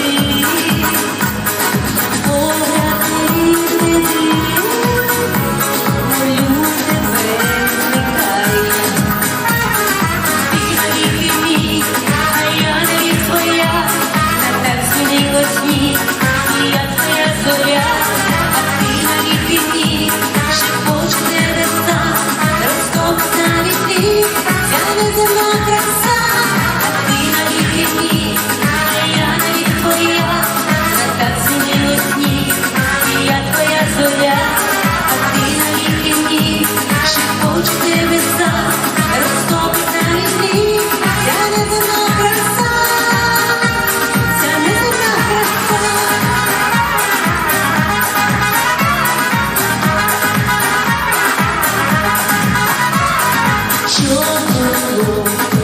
melody Oh, oh, oh.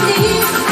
need